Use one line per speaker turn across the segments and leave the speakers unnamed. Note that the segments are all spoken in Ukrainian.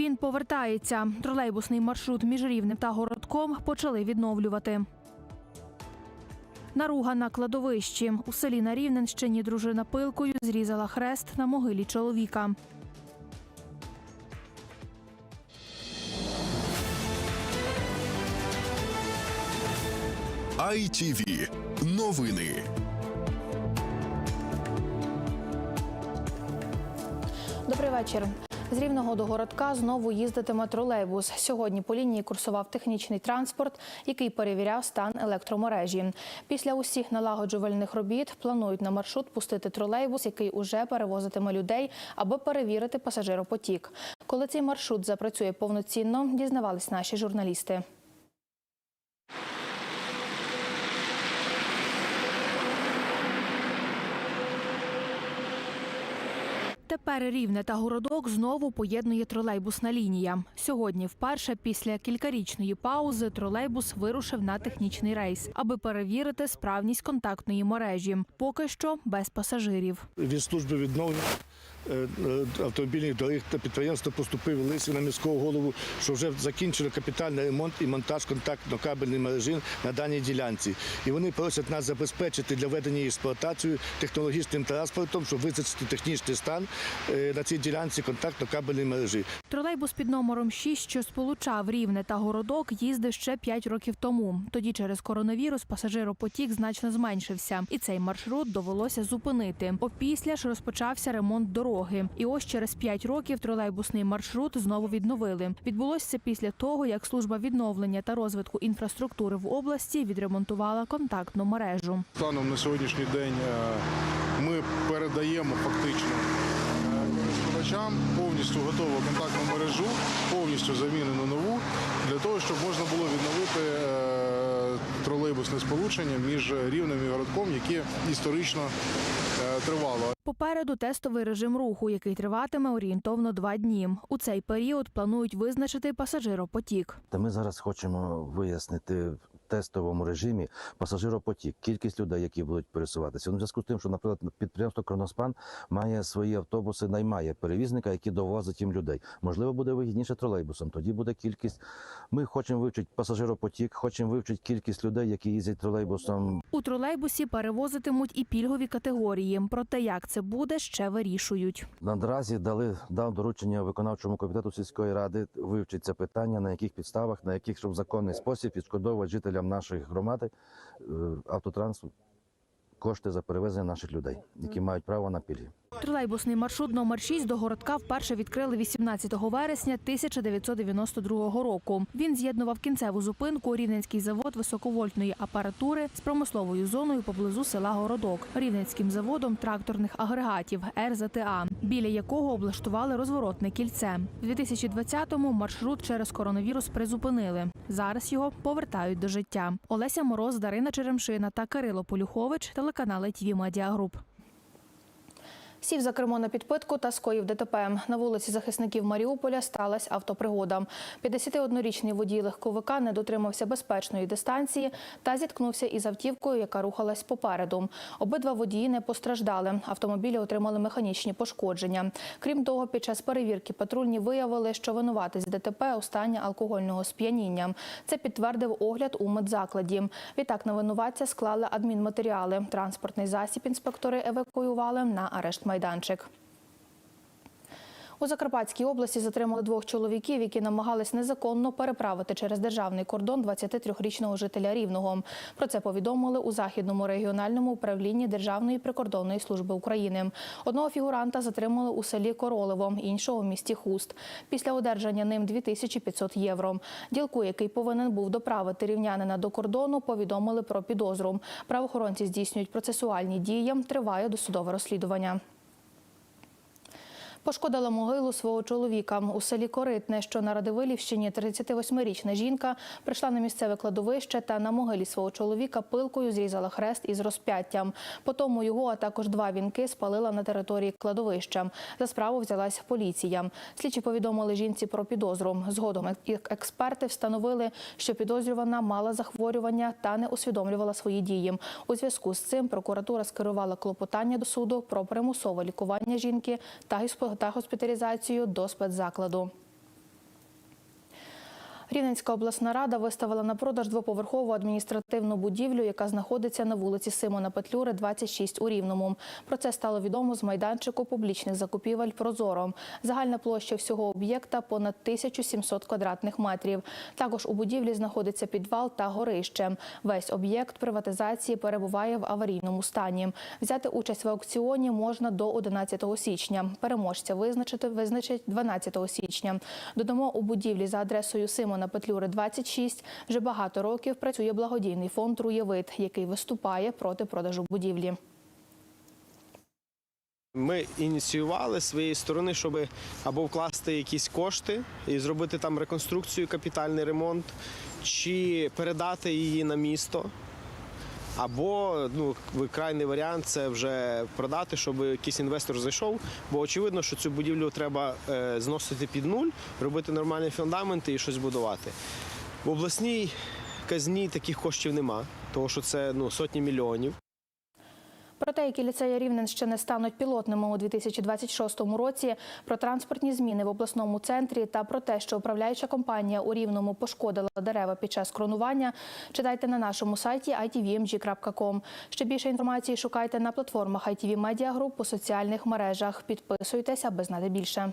Він повертається. Тролейбусний маршрут між Рівнем та городком почали відновлювати. Наруга на кладовищі. У селі на Рівненщині дружина пилкою зрізала хрест на могилі чоловіка.
ITV. Новини.
Добрий вечір. З рівного до городка знову їздитиме тролейбус. Сьогодні по лінії курсував технічний транспорт, який перевіряв стан електромережі. Після усіх налагоджувальних робіт планують на маршрут пустити тролейбус, який уже перевозитиме людей, аби перевірити пасажиропотік. Коли цей маршрут запрацює повноцінно, дізнавались наші журналісти. Тепер Рівне та городок знову поєднує тролейбусна лінія. Сьогодні, вперше після кількарічної паузи, тролейбус вирушив на технічний рейс, аби перевірити справність контактної мережі. Поки що без пасажирів.
від служби відновлення автомобільних доріг та підприємства поступив лист на міського голову, що вже закінчили капітальний ремонт і монтаж контактно-кабельної мережі на даній ділянці. І вони просять нас забезпечити для ведення експлуатацію технологічним транспортом, щоб визначити технічний стан е, на цій ділянці контактно-кабельної мережі.
Тролейбус під номером 6, що сполучав Рівне та городок, їздив ще 5 років тому. Тоді через коронавірус пасажиропотік значно зменшився, і цей маршрут довелося зупинити. Опісля ж розпочався ремонт дороги. І ось через 5 років тролейбусний маршрут знову відновили. Відбулося це після того, як служба відновлення та розвитку інфраструктури в області відремонтувала контактну мережу.
Станом на сьогоднішній день е, ми передаємо фактично е, користувачам повністю готову контактну мережу, повністю замінену нову, для того, щоб можна було відновити е, тролейбусне сполучення між рівнем і городком, яке історично е, тривало.
Попереду тестовий режим руху, який триватиме орієнтовно два дні. У цей період планують визначити пасажиропотік.
Та ми зараз хочемо вияснити тестовому режимі пасажиропотік, кількість людей, які будуть пересуватися. Ну, в зв'язку з тим, що, наприклад, підприємство Кроноспан має свої автобуси, наймає перевізника, які довозить їм людей. Можливо, буде вигідніше тролейбусом. Тоді буде кількість. Ми хочемо вивчити пасажиропотік, хочемо вивчити кількість людей, які їздять тролейбусом.
У тролейбусі перевозитимуть і пільгові категорії. Проте як це буде, ще вирішують.
Наразі дали дав доручення виконавчому комітету сільської ради вивчити це питання, на яких підставах, на яких щоб законний спосіб відшкодовувати жителям нашої громади автотрансу автотранспорт кошти за перевезення наших людей, які мають право на пільги.
Тролейбусний маршрут номер 6 до городка вперше відкрили 18 вересня 1992 року. Він з'єднував кінцеву зупинку Рівненський завод високовольтної апаратури з промисловою зоною поблизу села Городок, Рівненським заводом тракторних агрегатів РЗТА, біля якого облаштували розворотне кільце. У 2020-му маршрут через коронавірус призупинили. Зараз його повертають до життя. Олеся Мороз, Дарина Черемшина та Кирило Полюхович, телеканал ТВ Медіа Груп. Сів за кермо на підпитку та скоїв ДТП. На вулиці захисників Маріуполя сталася автопригода. 51-річний водій легковика не дотримався безпечної дистанції та зіткнувся із автівкою, яка рухалась попереду. Обидва водії не постраждали. Автомобілі отримали механічні пошкодження. Крім того, під час перевірки патрульні виявили, що винуватець ДТП у стані алкогольного сп'яніння. Це підтвердив огляд у медзакладі. Відтак на винуватця склали адмінматеріали. Транспортний засіб інспектори евакуювали на арешт майданчик. У Закарпатській області затримали двох чоловіків, які намагались незаконно переправити через державний кордон 23-річного жителя Рівного. Про це повідомили у західному регіональному управлінні Державної прикордонної служби України. Одного фігуранта затримали у селі Королево, іншого в місті Хуст. Після одержання ним 2500 євро. Ділку, який повинен був доправити рівнянина до кордону, повідомили про підозру. Правоохоронці здійснюють процесуальні дії. Триває досудове розслідування. Пошкодила могилу свого чоловіка у селі Коритне, що на Радивилівщині 38-річна жінка прийшла на місцеве кладовище та на могилі свого чоловіка пилкою зрізала хрест із розп'яттям. Потім його, а також два вінки спалила на території кладовища. За справу взялась поліція. Слідчі повідомили жінці про підозру. Згодом експерти встановили, що підозрювана мала захворювання та не усвідомлювала свої дії. У зв'язку з цим прокуратура скерувала клопотання до суду про примусове лікування жінки та гісп- та госпіталізацію до спецзакладу. Рівненська обласна рада виставила на продаж двоповерхову адміністративну будівлю, яка знаходиться на вулиці Симона Петлюри, 26 у Рівному. Про це стало відомо з майданчику публічних закупівель «Прозоро». Загальна площа всього об'єкта понад 1700 квадратних метрів. Також у будівлі знаходиться підвал та горище. Весь об'єкт приватизації перебуває в аварійному стані. Взяти участь в аукціоні можна до 11 січня. Переможця визначити визначать 12 січня. Додамо у будівлі за адресою Симона Петлюри, 26, вже багато років працює благодійний фонд «Руєвид», який виступає проти продажу будівлі.
Ми ініціювали своєї сторони, щоб або вкласти якісь кошти і зробити там реконструкцію, капітальний ремонт, чи передати її на місто. Або ну, крайний варіант це вже продати, щоб якийсь інвестор зайшов. Бо очевидно, що цю будівлю треба е, зносити під нуль, робити нормальні фундаменти і щось будувати. В обласній казні таких коштів нема, тому що це ну, сотні мільйонів.
Про те, які ліцеї Рівненщини стануть пілотними у 2026 році, про транспортні зміни в обласному центрі та про те, що управляюча компанія у Рівному пошкодила дерева під час кронування, читайте на нашому сайті itvmg.com. Ще більше інформації шукайте на платформах ITV Media Group у соціальних мережах. Підписуйтесь, аби знати більше.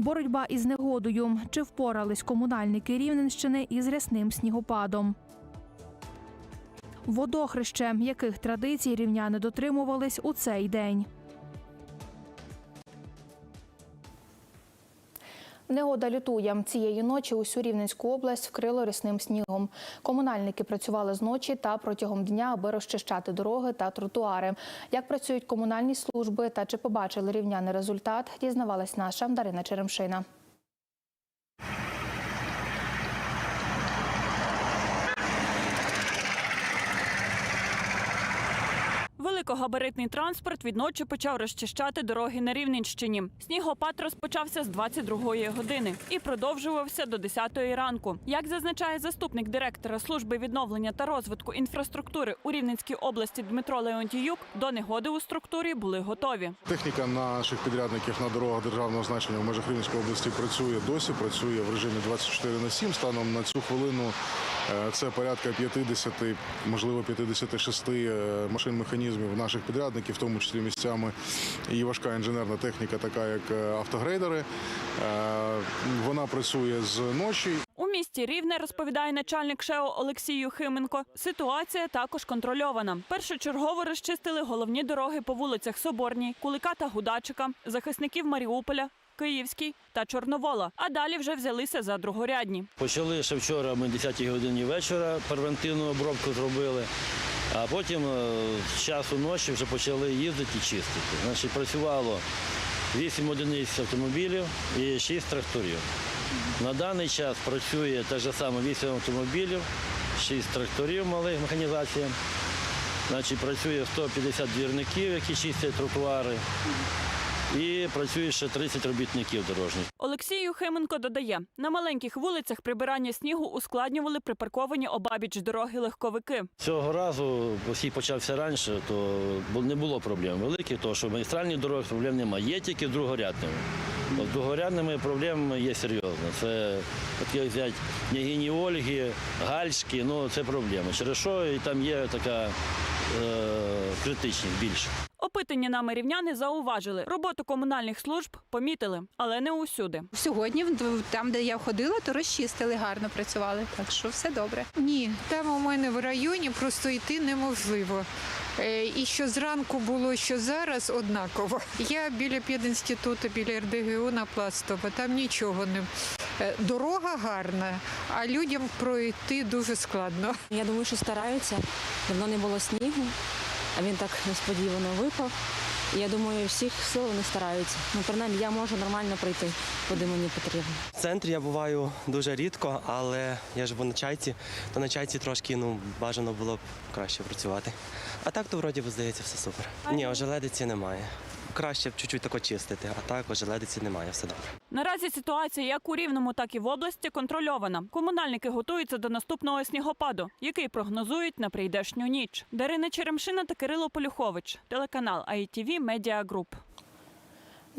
Боротьба із негодою. Чи впорались комунальники Рівненщини із рясним снігопадом? Водохреще, яких традицій рівняни дотримувались у цей день? Негода лютує. Цієї ночі усю Рівненську область вкрило рісним снігом. Комунальники працювали зночі та протягом дня, аби розчищати дороги та тротуари. Як працюють комунальні служби та чи побачили рівняний результат, дізнавалась наша Дарина Черемшина.
Великогабаритний транспорт відночі почав розчищати дороги на Рівненщині. Снігопад розпочався з 22-ї години і продовжувався до 10-ї ранку. Як зазначає заступник директора служби відновлення та розвитку інфраструктури у Рівненській області Дмитро Леонтіюк, до негоди у структурі були готові.
Техніка наших підрядників на дорогах державного значення в межах Рівненської області працює досі, працює в режимі 24 на 7. Станом на цю хвилину е, це порядка 50, можливо 56 е, машин механізмів наших підрядників, в тому числі місцями і важка інженерна техніка, така як е, автогрейдери. Е, Вона працює з ночі
У місті Рівне розповідає начальник ШЕО Олексій Юхименко. Ситуація також контрольована. Першочергово розчистили головні дороги по вулицях Соборній, Кулика та Гудачика, захисників Маріуполя. Київський та Чорновола, а далі вже взялися за другорядні.
Почали ще вчора, ми 10 годині вечора превентивну обробку зробили, а потім е, з часу ночі вже почали їздити і чистити. Значить, працювало 8 одиниць автомобілів і 6 тракторів. На даний час працює те ж саме 8 автомобілів, 6 тракторів малих механізація. Значить, працює 150 двірників, які чистять тротуари. І працює ще 30 робітників дорожніх.
Олексій Юхименко додає, на маленьких вулицях прибирання снігу ускладнювали припарковані обабіч дороги легковики.
Цього разу всі почався раніше, то не було проблем великих, тому що в магістральних дорогах проблем немає. Є тільки другорядними. З другорядними проблемами є серйозно. Це от як взяти княгині Ольги, Гальські, ну це проблема. Через що і там є така е, критичність більше.
Опитані нами рівняни зауважили, роботу комунальних служб помітили, але не усюди.
Сьогодні, там, де я ходила, то розчистили, гарно працювали. Так що все добре.
Ні, там у мене в районі просто йти неможливо. Е, І що зранку було, що зараз однаково. Я біля пединституту, біля РДГУ на Пластова, там нічого не. Е, Дорога гарна, а людям пройти дуже складно.
Я думаю, що стараються. Давно не було снігу, а він так несподівано випав. І я думаю, всіх сил вони стараються. Ну, принаймні, я можу нормально прийти, куди мені потрібно.
В центрі я буваю дуже рідко, але я живу на чайці, то на чайці трошки ну, бажано було б краще працювати. А так то вроді здається все супер. Ні, ожеледиці немає. Краще чуть-чуть тако чистити, а так ожеледиці немає, все добре.
Наразі ситуація як у Рівному, так і в області контрольована. Комунальники готуються до наступного снігопаду, який прогнозують на прийдешню ніч. Дарина Черемшина та Кирило Полюхович, телеканал ITV Media Group.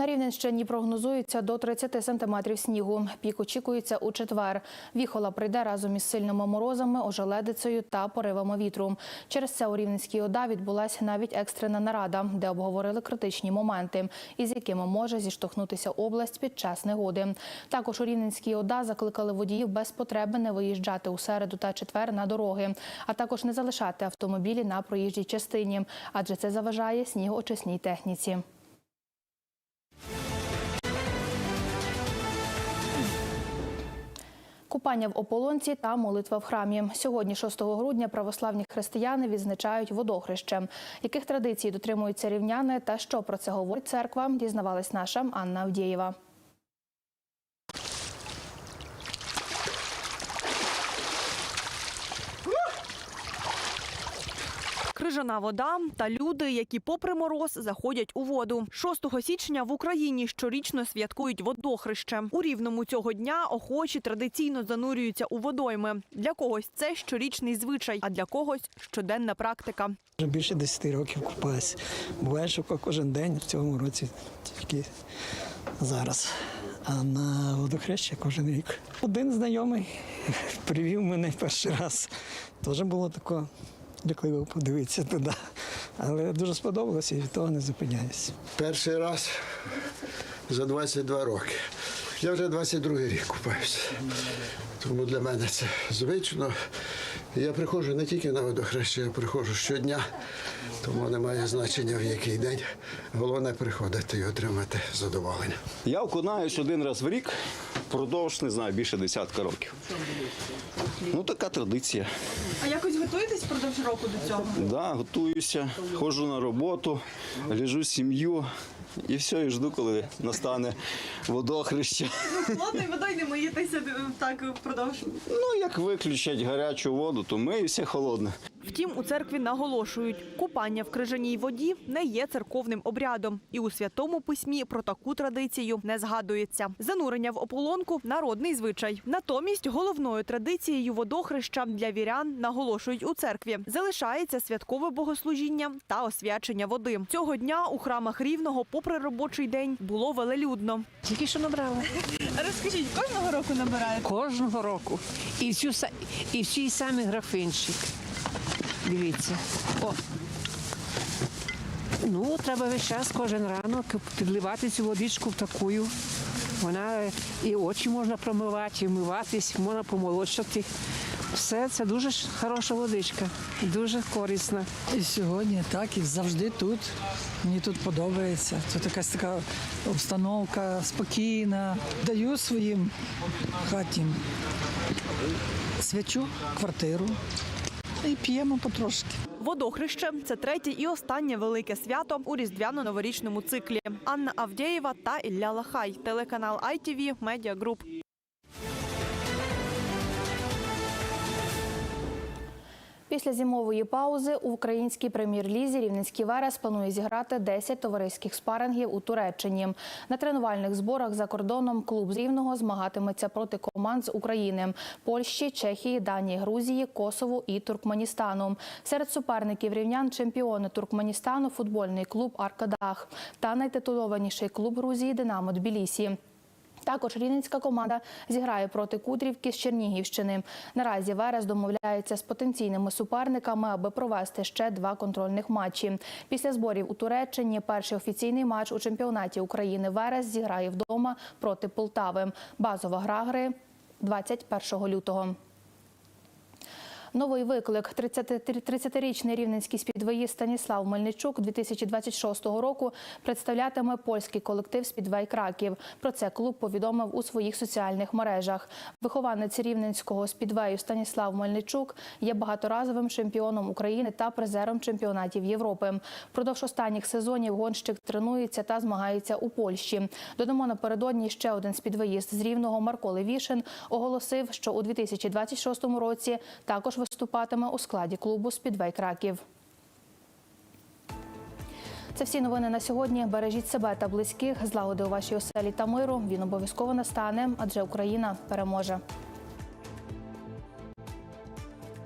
На Рівненщині прогнозується до 30 сантиметрів снігу. Пік очікується у четвер. Віхола прийде разом із сильними морозами, ожеледицею та поривами вітру. Через це у Рівненській ОДА відбулася навіть екстрена нарада, де обговорили критичні моменти, із якими може зіштовхнутися область під час негоди. Також у Рівненській ОДА закликали водіїв без потреби не виїжджати у середу та четвер на дороги, а також не залишати автомобілі на проїжджій частині, адже це заважає снігоочисній техніці. Купання в ополонці та молитва в храмі. Сьогодні, 6 грудня, православні християни відзначають водохреще. Яких традицій дотримуються рівняни та що про це говорить церква, дізнавалась наша Анна Авдієва.
Крижана вода та люди, які попри мороз заходять у воду. 6 січня в Україні щорічно святкують водохреще. У рівному цього дня охочі традиційно занурюються у водойми. Для когось це щорічний звичай, а для когось щоденна практика.
Вже більше 10 років купаюся. Буває, що кожен день в цьому році тільки зараз. А на водохреща кожен рік. Один знайомий привів мене перший раз. Теж було таке лякливо подивитися туди. Але дуже сподобалося і від того не зупиняюся.
Перший раз за 22 роки. Я вже 22 рік купаюся. Тому для мене це звично. Я приходжу не тільки на водохреща, я приходжу щодня, тому немає значення в який день. Головне приходити і отримати задоволення.
Я окунаюсь один раз в рік, впродовж, не знаю, більше десятка років. Ну, така традиція.
А якось готуєтесь впродовж року до цього?
Да, готуюся, ходжу на роботу, лежу сім'ю і все, і жду, коли настане водохреща.
Холодною водою не миєтеся так впродовж.
Ну, як виключать гарячу воду, то миюся холодне.
Втім, у церкві наголошують, купання в крижаній воді не є церковним обрядом, і у святому письмі про таку традицію не згадується. Занурення в ополонку народний звичай. Натомість головною традицією водохреща для вірян наголошують у церкві. Залишається святкове богослужіння та освячення води. Цього дня у храмах рівного, попри робочий день, було велелюдно.
Тільки що набрала.
Розкажіть, кожного року набираєте?
Кожного року. І всю і всі самі графинчик. Дивіться. О. Ну, треба весь час, кожен ранок підливати цю водичку в таку. Вона і очі можна промивати, і вмиватись, можна помолочати. Все це дуже хороша водичка, дуже корисна.
І сьогодні так, і завжди тут. Мені тут подобається. Це якась така обстановка спокійна. Даю своїм хатім свячу, квартиру і п'ємо потрошки.
Водохреще це третє і останнє велике свято у різдвяно-новорічному циклі. Анна Авдєєва та Ілля Лахай, телеканал ITV Media
Після зимової паузи у українській прем'єр-лізі Рівненський Верес планує зіграти 10 товариських спарингів у Туреччині. На тренувальних зборах за кордоном клуб з Рівного змагатиметься проти команд з України, Польщі, Чехії, Данії, Грузії, Косову і Туркменістану. Серед суперників рівнян чемпіони Туркменістану, футбольний клуб Аркадах та найтитулованіший клуб Грузії Динамо Тбілісі. Також рівненська команда зіграє проти Кудрівки з Чернігівщини. Наразі Верес домовляється з потенційними суперниками, аби провести ще два контрольних матчі. Після зборів у Туреччині перший офіційний матч у чемпіонаті України Верес зіграє вдома проти Полтави. Базова гра гри 21 лютого. Новий виклик 30 30-річний рівненський спідвеїст Станіслав Мельничук 2026 року представлятиме польський колектив Спідвей Краків. Про це клуб повідомив у своїх соціальних мережах. Вихованець рівненського спідвею Станіслав Мельничук є багаторазовим чемпіоном України та призером чемпіонатів Європи. Впродовж останніх сезонів гонщик тренується та змагається у Польщі. Додамо напередодні ще один спідвеїст з рівного Марко Левішин оголосив, що у 2026 році також виступатиме у складі клубу Спідвей Краків. Це всі новини на сьогодні. Бережіть себе та близьких, злагоди у вашій оселі та миру. Він обов'язково настане, адже Україна переможе.